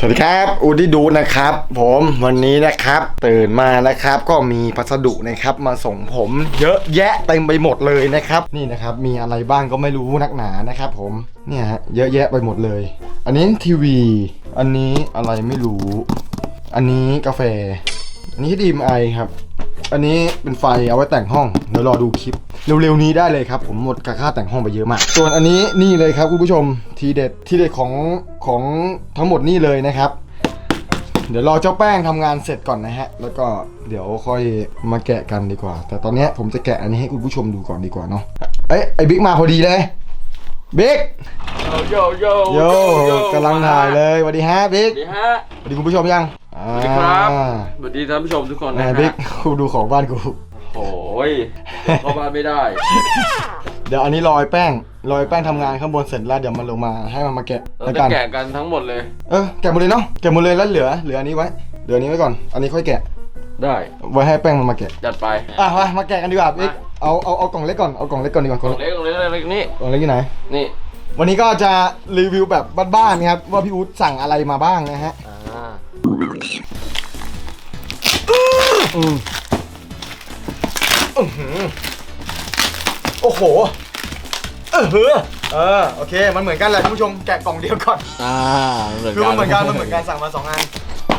สวัสดีครับอูดี้ดูนะครับ ผมวันนี้นะครับ ตื่นมานะครับ ก็มีพัสดุนะครับมาส่งผม เยอะแยะเต็มไปหมดเลยนะครับ นี่นะครับ มีอะไรบ้างก็ไม่รู้นักหนานะครับ ผมเนี่ยฮะเยอะแยะไปหมดเลย อันนี้ทีวี อันนี้อะไรไม่รู้ อันนี้กาแฟ อันนี้ดีมไอครับ อันนี้เป็นไฟเอาไว้แต่งห้องเดี๋ยวรอดูคลิป เร็วๆนี้ได้เลยครับ ผมหมดค่าแต่งห้องไปเยอะมาก ส่วนอันนี้นี่เลยครับคุณผู้ชมทีเด็ดทีเด็ดของของทั้งหมดนี่เลยนะครับ เดี๋ยวรอเจ้าแป้งทำงานเสร็จก่อนนะฮะ แล้วก็เดี๋ยวค่อยมาแกะกันดีกว่า แต่ตอนเนี้ยผมจะแกะอันนี้ให้คุณผู้ชมดูก่อนดีกว่าเนาะเอ้ยไอ้บิ๊กมาพอดีเลยบิ๊กโยโยโยกำลังถ่ายเลยสวัสดีฮะบิ๊กสวัสดีฮะสวัสดีคุณผู้ชมยัง สวัสดีครับอ่าสวัสดีท่านผู้ชมทุกคนแหมนะฮะบิ๊กกูดูของบ้านกู โอ้ยเข้าบ้านไม่ได้ เดี๋ยวอันนี้รอยแป้งรอยแป้งทำงานข้างบนเสร็จแล้วเดี๋ยวมันลงมาให้มันมาแกะเราแล้วจะกัน แกะกันทั้งหมดเลย เออแกะหมดเลยเนาะแกะหมดเลยแล้วเหลือเหลืออันนี้ไว้เหลืออันนี้ไว้ก่อน อันนี้ค่อยแกะ ได้ ไว้ให้แป้งมันมาแกะจัดไปอะมามาแกะกันดีกว่าบิ๊กเอาเอาเอากล่องเล็กก่อนเอากล่องเล็กก่อนดีกว่ากกล่ล่อองงเล็กกล่องเล็กกล่องเล็กนี่ กล่องเล็กอยู่ไหน นี่ วันนี้ก็จะรีวิวแบบบ้านๆครับว่าพี่อู๊ดสั่งอะไรมาบ้างนะฮะอ่าอืมอื้อหือ โอ้โห เออเออเออโอเค มันเหมือนกันแหละท่านผู้ชม แกะกล่องเดียวก่อน อ่าคือมันเหมือนกัน มันเหมือนกัน สั่งมาสองอัน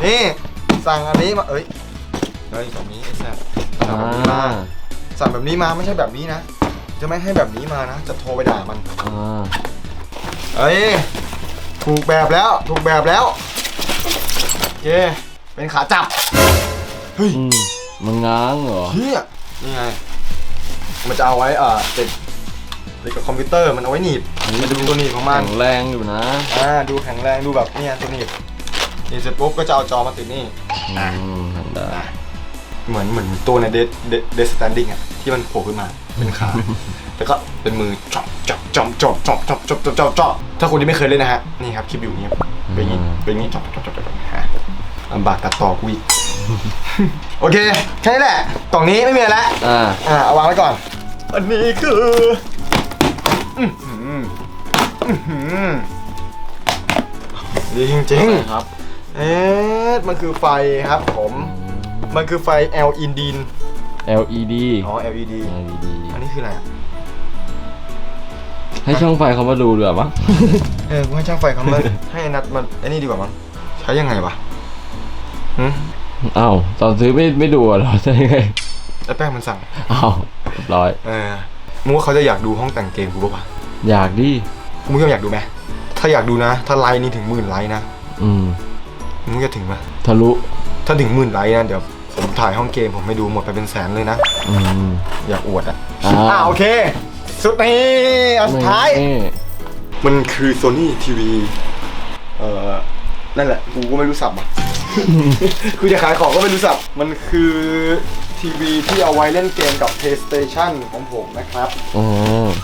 นี่ สั่งอันนี้มา เอ้ย เฮ้ยแบบนี้ไอ้แซ่บสั่งแบบนี้มา สั่งแบบนี้มาไม่ใช่แบบนี้นะ จะไม่ให้แบบนี้มานะ จะโทรไปด่ามัน อ่า เอ้ย ถูกแบบแล้ว ถูกแบบแล้วโอ เคเป็นขาจับ เฮ้ยอืมมันง้างเหรอ เฮียนี่ไง มันจะเอาไว้เอ่อติดติดกับคอมพิวเตอร์มันเอาไว้หนีบมันจะดูตัวหนีบของมันแข็งแรงอยู่นะอ่าดูแข็งแรงดูแบบเนี่ยตัวหนีบหนีบเสร็จปุ๊บก็จะเอาจอมาติดนี่ อืมทำได้ เหมือนเหมือนตัวในเดเดเดสแตนดิ้งอะที่มันโผล่ขึ้นมาเป็นขา แล้วก็เป็นมือจับจับจับจับจับจับจับจับจับจับถ้าคนที่ไม่เคยเล่นนะฮะนี่ครับคลิปอยู่นี่ครับเป็นอย่างนี้เป็นอย่างนี้จับจับจับจับจับฮะ ลำบากตัดต่อกูอีก โอเค แค่นี้แหละ กล่องนี้ไม่มีอะไรแล้วอ่า อ่าเอาวางไว้ก่อน อันนี้คืออื้อหืออื้อหือดีจริงๆ ครับ เอ๊ะมันคือไฟครับผม มันคือไฟ LED LED อ๋อ LED LED อันนี้คืออะไรอะให้ช่างไฟเขามาดูดีกว่ามั้ง เออกูให้ช่างไฟเขามา ให้นัดมันไอ้นี่ดีกว่ามั้ง ใช้ยังไงวะ หืมอ้าวตอนซื้อไม่ไม่ดูเหรอใช่ไงไอ้แป้งมันสั่งอ้าวเรียบร้อย เออมึงว่าเขาจะอยากดูห้องแต่งเกมกูปะวะอยากดิคุณผู้ชมอยากดูไหมถ้าอยากดูนะ ถ้าไลน์นี้ถึงหมื่นไลน์นะอืมมึงจะถึงไหมทะลุถ้าถึงหมื่นไลน์นะเดี๋ยวผมถ่ายห้องเกมผมให้ดูหมดไปเป็นแสนเลยนะ อืมอยากอวดอะ อ่าอ่าโอเค สุดนี้อันสุดท้าย นี่มันคือ Sony TV เอ่อ นั่นแหละ กูก็ไม่รู้สับอะ คือจะขายของก็ไม่รู้สับ มันคือทีวีที่เอาไว้เล่นเกมกับ PlayStation ของผมนะครับ อ๋อ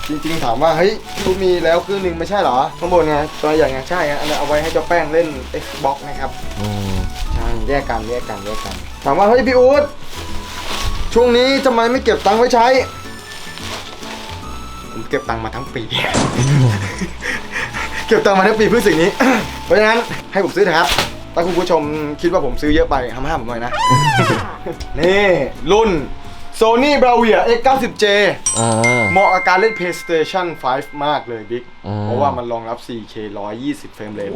จริงๆถามว่า เฮ้ยกูมีแล้วเครื่องหนึ่งไม่ใช่เหรอ ข้างบนไงตัวอย่างไงใช่ไงอันนั้นเอาไว้ให้เจ้าแป้งเล่น Xbox นะครับอืมใช่แยกกันแยกกันแยกกัน ถามว่า เฮ้ย พี่อู๊ดช่วงนี้ทำไมไม่เก็บตังค์ไว้ใช้ ผมเก็บตังค์มาทั้งปี เก็บตังค์มาทั้งปีเพื่อสิ่งนี้ เพราะฉะนั้นให้ผมซื้อเถอะครับ ถ้าคุณผู้ชมคิดว่าผมซื้อเยอะไปห้ามห้ามผมหน่อยนะ นี่ รุ่น Sony Bravia X90J อ่า เหมาะกับการเล่น PlayStation 5 มากเลยบิ๊ก อ่า เพราะว่ามันรองรับ 4K 120 เฟรมเรท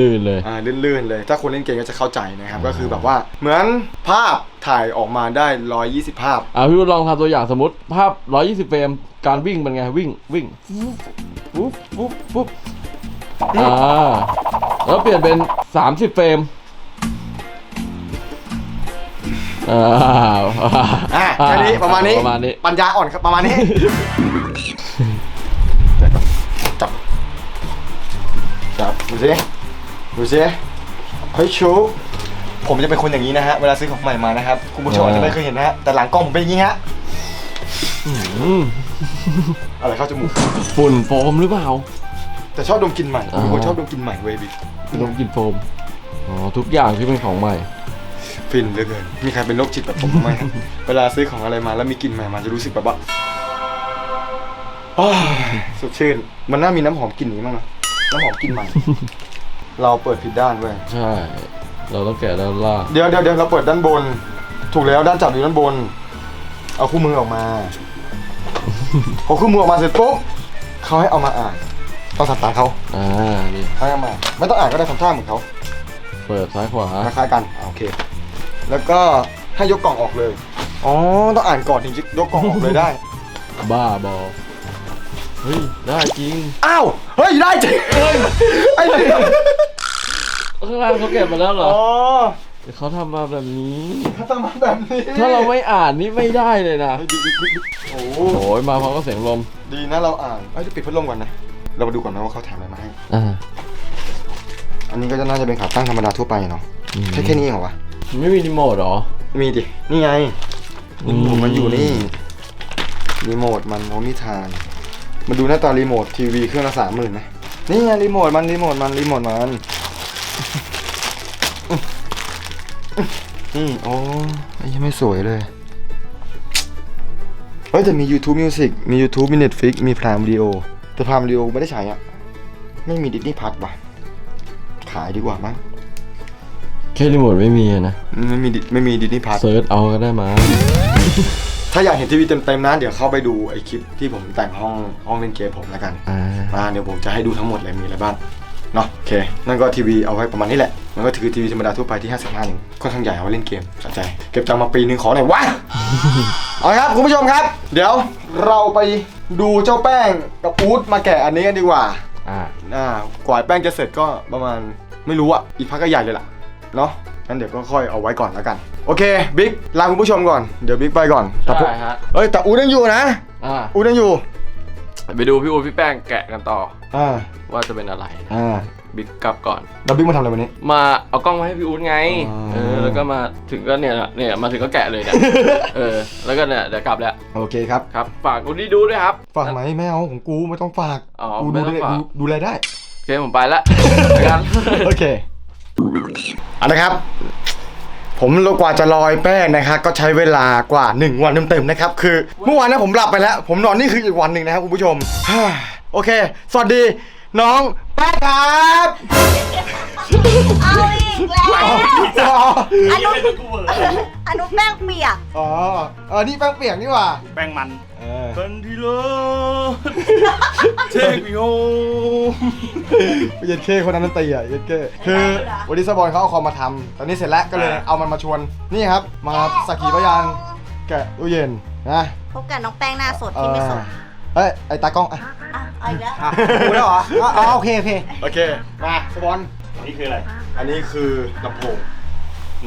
ลื่นๆเลย อ่าลื่นๆเลย ถ้าคนเล่นเกมก็จะเข้าใจนะครับ ก็คือแบบว่าเหมือนภาพถ่ายออกมาได้ 120 ภาพ อ่าพี่วุฒิลองทำตัวอย่างสมมติภาพ 120 เฟรม การวิ่งเป็นไง วิ่ง วิ่ง ปุ๊บปุ๊บปุ๊บ อ่าแล้วเปลี่ยนเป็น 30 เฟรมอ่าอะแค่นี้ประมาณนี้ ประมาณนี้ปัญญาอ่อนครับประมาณนี้ จับ จับ ดูสิดูสิเฮ้ยชูผมจะเป็นคนอย่างนี้นะฮะ เวลาซื้อของใหม่มานะครับ คุณผู้ชมอาจจะไม่เคยเห็นนะฮะ แต่หลังกล้องผมเป็นอย่างนี้ฮะอืมอะไรเข้าจมูกฝุ่นโฟมหรือเปล่า แต่ชอบดมกลิ่นใหม่ผมเป็นคนอ่าชอบดมกลิ่นใหม่เว้ยบิ๊กลมกลินโฟม อ๋อ ทุกอย่างที่เป็นของใหม่ผฟินเหลือเกิน มีใครเป็นโรคจิตแบบผมไหมเวลาซื้อของอะไรมาแล้วมีกลิ่นใหม่มาจะรู้สึกแบบว่าอ้าวสดชื่น มันน่ามีน้ำหอมกลิ่นนี้มั้งนะน้ำหอมกลิ่นใหม่ เราเปิดผิดด้านเว้ย ใช่ เราต้องแกะด้านล่างเดี๋ยวเดี๋ยวเดี๋ยวเราเปิดด้านบน ถูกแล้วด้านจับอยู่ด้านบน เอาคู่มือออกมา พอคู่มือออกมาเสร็จปุ๊บเขาให้เอามาอ่าน ต้องทำตามเขาอ่านี่ให้เอามา ไม่ต้องอ่านก็ได้ทำท่าเหมือนเขาเปิดซ้ายขวาคล้ายๆกันอ่าโอเค แล้วก็ให้ยกกล่องออกเลย อ๋อ ต้องอ่านก่อนถึงจะยกกล่องออกเลยได้ บ้าบอเฮ้ยได้จริงอ้าว เฮ้ย ได้จริงไอ้เนี่ยข้างล่างเขาเก็บมาแล้วเหรออ๋อแต่เขาทำมาแบบนี้ เขาต้องมาแบบนี้ถ้าเราไม่อ่านนี่ไม่ได้เลยนะเฮ้ยดิ๊กดิ๊กดิ๊กดิ๊กโอ้โหโอ้ยมาพร้อมกับเสียงลม ดีนะเราอ่านเอ้ยเดี๋ยวปิดพัดลมก่อนนะ เรามาดูก่อนนะว่าเขาแถมอะไรมาให้ อ่า อันนี้ก็จะน่าจะเป็นขาตั้งธรรมดาทั่วไปเนาะอืม แค่แค่นี้เองเหรอวะ ไม่มีรีโมทเหรอ มีดิ นี่ไงอืรีม โมทมันอยู่นี่ รีโมทมันโมมิทานมาดูหน้าตารีโมททีวีเครื่องละสามหมื่นไหมนี่ไงรีโมทมันรีโมทมันรีโมทมันนี่โอ้ยยังไม่สวยเลย เฮ้ยแต่มี YouTube Music มี YouTube มี Netflix มี Prime Video แต่ Prime Video ไม่ได้ใช้อะไม่มีดิสนีย์พัทว่ะ ขายดีกว่ามั้งแค่รีโมทไม่มีอะนะ ไม่มีดิไม่มีดิสนีย์พัท เซิร์ชเอาก็ได้มา ถ้าอยากเห็นทีวีเต็มๆนะ เดี๋ยวเข้าไปดูไอคลิปที่ผมแต่งห้องห้องเล่นเกมผมแล้วกันอ่า มาเดี๋ยวผมจะให้ดูทั้งหมดเลยมีอะไรบ้าง เนาะโอเค นั่นก็ทีวีเอาไว้ประมาณนี้แหละ มันก็ถือทีวีธรรมดาทั่วไปที่ 55นิ้วค่อนข้างใหญ่เอาไว้เล่นเกมสนใจ เก็บตังค์มาปีนึงขอหน่อยวะ เอาละครับคุณผู้ชมครับ เดี๋ยวเราไปดูเจ้าแป้งกับอู๊ดมาแกะอันนี้กันดีกว่าอ่าอ่ากว่าแป้งจะเสร็จก็ประมาณไม่รู้อะอีกพักก็ใหญ่เลยล่ะเนาะงั้นเดี๋ยวก็ค่อยเอาไว้ก่อนแล้วกัน โอเคบิ๊กลาคุณผู้ชมก่อนเดี๋ยวบิ๊กไปก่อนแต่ผมใช่ฮะ เอ้ยแต่อู๊ดยังอยู่นะอ่าอู๊ดยังอยู่ ไปดูพี่อูพี่แป้งแกะกันต่อ อ่า ว่าจะเป็นอะไรอ่าบิ๊กกลับก่อนแล้วบิ๊กมาทำอะไรวันนี้ มาเอากล้องมาให้พี่อู๊ดไง อ๋อ เออ แล้วก็มาถึงก็เนี่ยนะเนี่ยมาถึงก็แกะเลยเนี่ย เออ แล้วก็เนี่ยเดี๋ยวกลับแล้วโอเคครับ ครับ ฝากคุณที่ดูด้วยครับ ฝากไหมไม่เอาของกูไม่ต้องฝาก อ๋อกูไม่ดูต้องได้ฝาก ดูดูแลได้ โอเคผมไปละ ไปกัน โอเคเอาละครับ ผมกว่าจะลอยแป้งนะครับก็ใช้เวลากว่า 1 วันเต็มๆนะครับคือเมื่อวานนะผมหลับไปแล้ว ผมนอนนี่คืออีกวันหนึ่งนะครับคุณผู้ชมโอเค สวัสดีน้องแป้งครับ เอาอีกแล้วอ๋ออันนู้นอันนู้นแป้งเปียก อ๋อเออนี่แป้งเปียกนี่หว่าแป้งมันเออกันทีโลเทคโยเย็นเคคนนั้นดนตรีอะเย็นเคคือวันนี้สปอนเขาเอาคอมมาทำตอนนี้เสร็จแล้วก็เลยเอามันมาชวนนี่ครับ มาสักขีพยานแกะตู้เย็นนะพบกับน้องแป้งหน้าสดที่ไม่สดเอ้ยไอ้ตากล้องอะอะเอาอีกแล้วดูแล้วเหรออ๋อโอเคโอเคโอเคมาสปอน นี่คืออะไรอันนี้คือลำโพง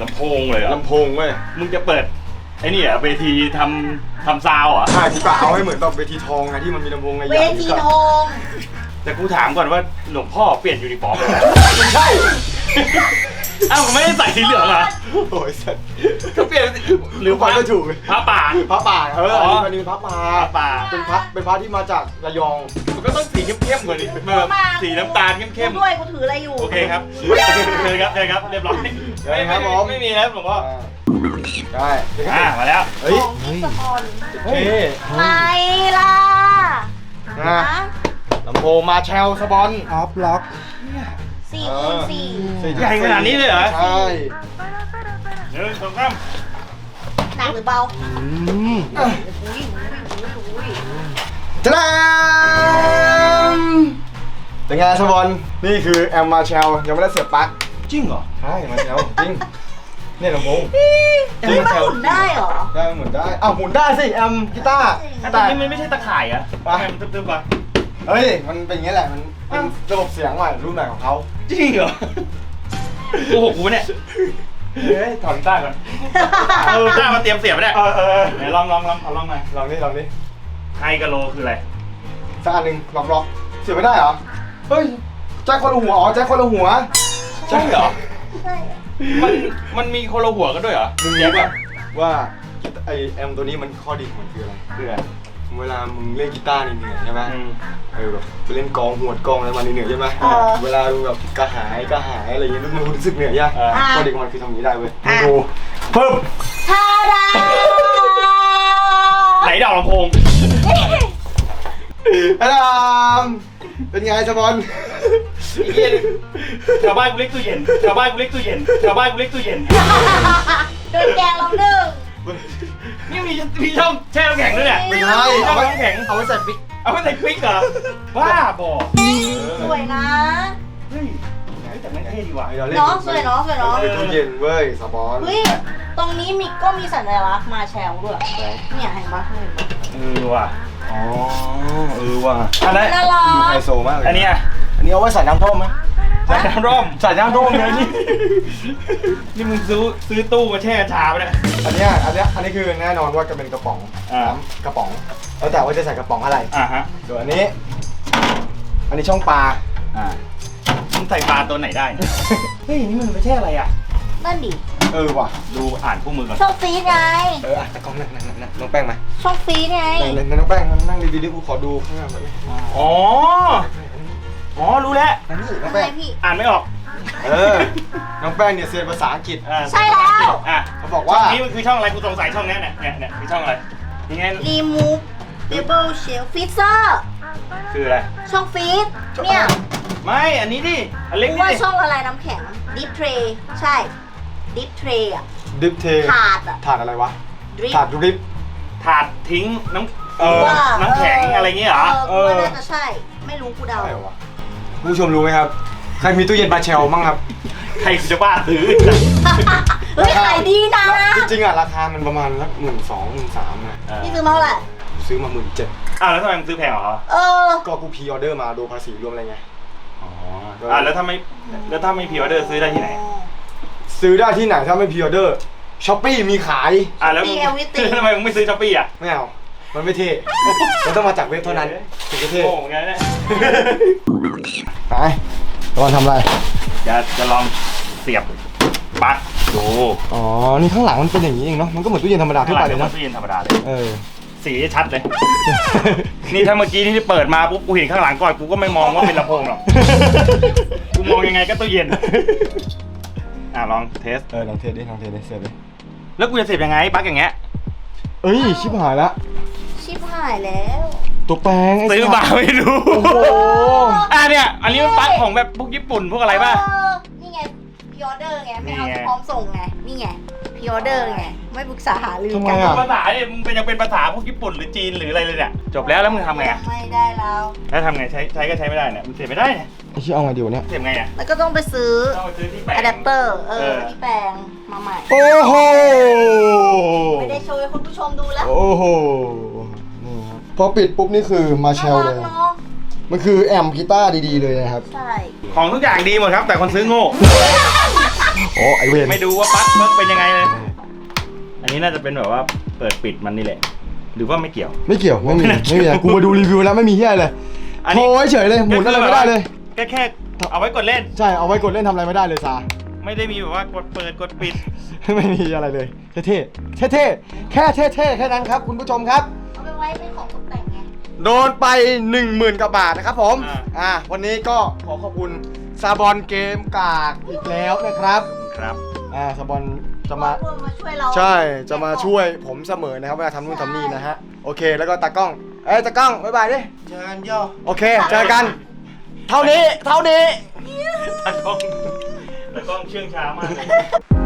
ลำโพงเลยเหรอลำโพงเว้ยมึงจะเปิดไอ้นี่เหรอเวทีทำทำซาวเหรอใช่กูกะเอาให้เหมือนแบบเวทีทองไงที่มันมีลำโพงไงเวทีทองแต่กูถามก่อนว่าหลวงพ่อเปลี่ยนยูนิฟอร์มเลยเหรอไม่ใช่อ้าวไม่ได้ใส่สีเหลืองเหรอโอ้ยสัตว์ก็เปลี่ยนหรือฟังก็ถูกพระป่า พระป่าเอออ๋ออัอันนี้เป็นพระป่าพระป่า เป็นพระเป็นพระที่มาจากระยองมันก็ต้องสีเข้มๆกว่านี้แบบสีน้ำตาลเข้มกูด้วยกูถืออะไรอยู่ๆโอเคครับเชิญครับเชิญครับเรียบร้อยเชิญครับผมไม่มีแล้วหลวงพ่อได้อ่ามาแล้วเฮ้ยของที่สปอนเฮ้ยไหนล่ะนะฮะลำโพงมาแชลสปอน ออฟล็อก สี่คูณสี่ใหญ่ขนาดนี้เลยเหรอใช่หนึ่งสองสามห นักหรือเบาอะอุ้ยอุ้ยอุ้ยอุ้ยจ้าเป็นไงสปอนนี่คือแอมมาแชลยังไม่ได้เสียบปลั๊กจริงเหรอ ใช่มาแชลจริง เนี่ยลำโพงแต่มันหมุนได้เหรอ ได้หมุนได้อ้าวหมุนได้สิแอมกีตาร์แต่นี่มันไม่ใช่ตะข่ายอะไปทำไมมันตึ๊บๆวะเฮ้ย มันเป็นอย่างนี้แหละ มันเป็นระบบเสียงใหม่รุ่นใหม่ของเขาจริงเหรอโกหกกูเนี่ย เฮ้ยถอดกีตาร์ก่อนเออได้มาเตรียมเสียบไว้เนี่ยเออเออไหนลองลองลองเอาลองหน่อยลองนี่ลองนี่ไฮกะโลคืออะไรสักอันหนึ่งล็อกล็อกเสียบไม่ได้เหรอเฮ้ยแจ็คคนละหัวอ๋อแจ็คคนละหัวใช่เหรอใช่มันมันมีคนละหัวกันด้วยเหรอมึงรู้ป่ะว่าไอแอมตัวนี้มันข้อดีของมันคืออะไรคืออะไร เวลามึงเล่นกีตาร์เหนื่อยๆใช่ไหมอืม เออแบบไปเล่นกองหวดกองอะไรมาเหนื่อยๆใช่ไหมเวลามึงแบบกระหายกระหายอะไรอย่างเงี้ยมึงรู้สึกเหนื่อยยากอ่าข้อดีของมันคือทำอย่างนี้ได้เว้ยมึงดูเพิ่มทาดาไหนดอกลำโพงอารามเป็นไงสปอนไอ้เหี้ยแถวบ้านกูเล็กตู้เย็นแถวบ้านกูเล็กตู้เย็นแถวบ้านกูเล็กตู้เย็นโดนแกงเราหนึ่ง นี่มีมีช่องแช่น้ำแข็งด้วยเนี่ยไม่ใช่ช่อเอางไว้น้ำแข็ง เอาไว้ใส่ปิ๊กเอาไว้ใส่ปิ๊กเหรอบ้าบอสวยนะเฮ้ยเฮ้ยแต่ไม่เท่ดีว่ะเราเล่นเนาะสวยเนาะสวยเนาะเป็นตู้เย็นเว้ยสปอนเฮ้ยตรงนี้มีก็มีสัญลักษณ์มาแชลด้วยเนี่ยเห็นปะเห็นปะเออว่ะอ๋อเออว่ะอันนั้นน่ารัดูไฮกโซมากเลยอันเนี้ยอันนี้เอาไว้ใส่น้ำท่อมไหมใส่น้ำร่มใส่น้ำท่อมเลยนี่นี่มึงซื้อซื้อตู้มาแช่ชาไปเนี่ย อันเนี้ยอันเนี้ยอันนี้คือแน่นอนว่าจะเป็นกระป๋องอ่า น้ำกระป๋องแล้วแต่ว่าจะใส่กระป๋องอะไรอ่าฮะส่วนอันนี้ อันนี้ช่องปลา อ่ามึงใส่ปลาตัวไหนได้เนี่ยเฮ้ยนี่มันไม่ใช่อะไรอะ นั่นดิ เออว่ะดูอ่านคู่มือก่อนช่องฟีดไง เอออะตะกล้องนั่งนั่งนั่งนั่งน้องแป้งมาช่องฟีดไง นั่งนั่งนั่งน้องแป้งนั่งดีๆดิกูขอดูข้างหน้าหน่อยดิอ๋อ อ๋อ รู้แล้วอันนี้น้องอะไรแป้งพี่ อ่านไม่ออก เออ น้องแป้งเนี่ยเซียนภาษาอังกฤษอ่าใช่แล้ว อะเขาบอกว่านี่มันคือช่องอะไรกูสงสัยช่องเนี้ยเนี่ยเนี่ยเนี่ยคือช่องอะไรนี่ไงรีมูฟเดเบิลเชลฟิเซอร์คืออะไร ช่องฟีดเนี่ยไม่อันนี้ดิอันเล็กรู้นี่ว่าดิช่องอะไรน้ำแข็งดิฟเทรใช่ดิฟเทรอะดิฟเทถาดอะ ถาดอะไรวะดริฟถาดดริฟ ถาดทิ้งน้ำเออ ว่าน้ำแข็งอะไรเงี้ยเหรอเออกูว่าน่าจะใช่ ไม่รู้กูเดา อะไรวะคุณผู้ชมรู้ไหมครับ ใครมีตู้เย็นปลาเชลบ้างครับ ใครจะบ้าซื้อ เฮ้ยขายดีนะ จริงๆอะราคามันประมาณสักหมื่นสองหมื่นสามนะนี่ซื้อมาเท่าไหร่ซื้อมาหมื่นเจ็ดอ้าวแล้วทำไมมึงซื้อแพงเหรอ เออ ก็กูพรีออเดอร์มาดูภาษีรวมอะไรไง อ๋ออะแล้วถ้าไม่แล้วถ้าไม่พรีออเดอร์ซื้อได้ที่ไหน ซื้อได้ที่ไหนถ้าไม่พรีออเดอร์ช้อปปี้มีขาย อะแล้วมึงมี everything ทำไมมึงไม่ซื้อช้อปปี้อะ ไม่เอา มันไม่เท่ มันต้องมาจากเว็บเท่านั้นถึงจะเท่โง่เหมือนกันเนี่ย ไป ตอนทำอะไร จะจะลองเสียบปลั๊กดูอ๋อ นี่ข้างหลังมันเป็นอย่างนี้เองเนาะ มันก็เหมือนตู้เย็นธรรมดาข้าทั่งวหไปลังเลเป็ยนนะตู้เย็นธรรมดาเลย เออ สีชัดเลย นี่ถ้าเมื่อกี้ที่เปิดมาปุ๊บกูเห็นข้างหลังก่อนกูก็ไม่มองว่าเป็นลำโพงหรอก กูมองยังไงก็ตู้เย็น อะลองเทส เออลองเทสดิลองเทสดิเสียบดิแล้วกูจะเสียบยังไงปลั๊กอย่างเงี้ย เอ้ย ชิบหายละชิบหายแล้ว ตัวแปลงไอ้ซื้อสัตว์มาไม่รู้โอ้โหอะเนี่ยอันนี้มันปลั๊กของแบบพวกญี่ปุ่นพวกอะไรป่ะเออนี่ไงพิออเดอร์ไงไม่เอานี่ไงพร้อมส่งไงนี่ไงพิออเดอร์ไงไม่ปรึกษาหารือทำไมกัอะภาษาเนี่ยมึงเป็นยังเป็นภาษาพวกญี่ปุ่นหรือจีนหรืออะไรเลยเนี่ยจบแล้วแล้วมึงทำไงอะไม่ได้แล้วแล้วทำไงใช้ใช้ก็ใช้ไม่ได้เนี่ยมันเสียบไม่ได้เนี่ยไอ้เชี่ยเอาไงดีวะเนี่ย เสียบไงอะแล้วก็ต้องไปซื้อต้องไปซื้อที่แปลง อะแดปเตอร์เอเอออ ที่แปลงมาใหม่โอ้โห ไม่ได้โชว์ให้คุณผู้ชมดูแล้วโอ้โหนี่ครับ พอปิดปุ๊บนี่คือมาเชลเลย น่ารักเนาะมันคือแอมป์กีตาร์ดีๆเลยนะครับ ใช่ของทุกอย่างดีหมดครับ แต่คนซื้อโง่ โอ้ไอเวนไม่ดูว่าปลั๊กเบิร์กเป็นยังไงเลย อันนี้น่าจะเป็นแบบว่าเปิดปิดมันนี่แหละ หรือว่าไม่เกี่ยว ไม่เกี่ยวไม่มีไม่มีอะไรกูมาดูรีวิวแล้วไม่มีเฮียเลยอันโชนี้ ว์เฉยๆเลยหมุนอะไรไม่ได้เลย แค่แค่เอาไว้กดเล่น ใช่เอาไว้กดเล่นทำอะไรไม่ได้เลยซา ไม่ได้มีแบบว่ากดเปิดกดปิด ไม่มีอะไรเลย เท่ๆเท่ๆแค่เท่ๆแค่นั้นครับ คุณผู้ชมครับเอา ไปไว้เป็นของตกแต่งไง โดนไป 1 0,000กว่าบาทนะครับผมอ่า อ่าวันนี้ก็ขอขอบคุณซาบอนเกมกากอีกแล้วนะครับครับ อ่าซาบอนจะมาเพื่อมาช่วยเราใช่จะมาช่วยผมเสมอนะครับเวลาทำนู่นทำนี่นะฮะโอเค แล้วก็ตากล้องเอ้ยตากล้องบ๊ายบายดิเจอกันย่อโอเคเจอกัน เท่านี้เท่านี้ ตากล้องตากล้องเชื่องช้ามากเลย